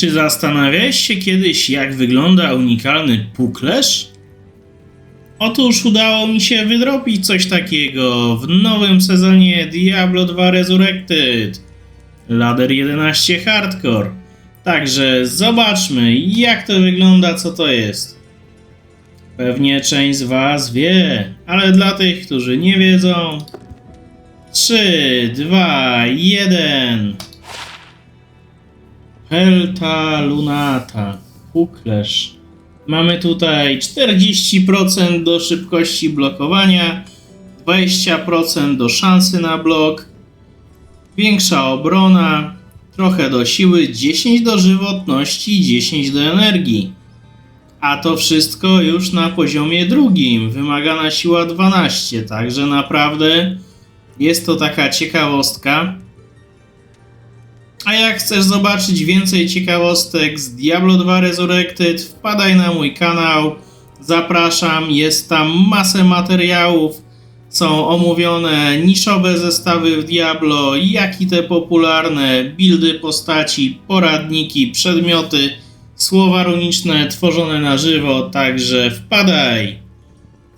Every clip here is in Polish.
Czy zastanawiałeś się kiedyś, jak wygląda unikalny puklerz? Otóż udało mi się wydropić coś takiego w nowym sezonie Diablo 2 Resurrected. Ladder 11 Hardcore. Także zobaczmy, jak to wygląda, co to jest. Pewnie część z Was wie, ale dla tych, którzy nie wiedzą. 3, 2, 1. Pelta Lunata. Puklerz. Mamy tutaj 40% do szybkości blokowania, 20% do szansy na blok, większa obrona, trochę do siły, 10 do żywotności, 10 do energii. A to wszystko już na poziomie drugim. Wymagana siła 12, także naprawdę jest to taka ciekawostka. A jak chcesz zobaczyć więcej ciekawostek z Diablo 2 Resurrected, wpadaj na mój kanał. Zapraszam, jest tam masę materiałów. Są omówione niszowe zestawy w Diablo, jak i te popularne buildy postaci, poradniki, przedmioty, słowa runiczne tworzone na żywo, także wpadaj.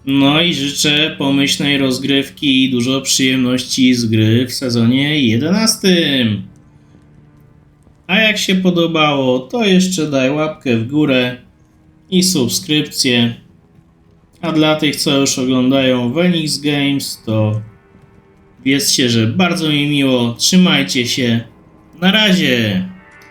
No i życzę pomyślnej rozgrywki i dużo przyjemności z gry w sezonie 11. A jak się podobało, to jeszcze daj łapkę w górę i subskrypcję. A dla tych, co już oglądają Venix Games, to wiedzcie, że bardzo mi miło. Trzymajcie się. Na razie.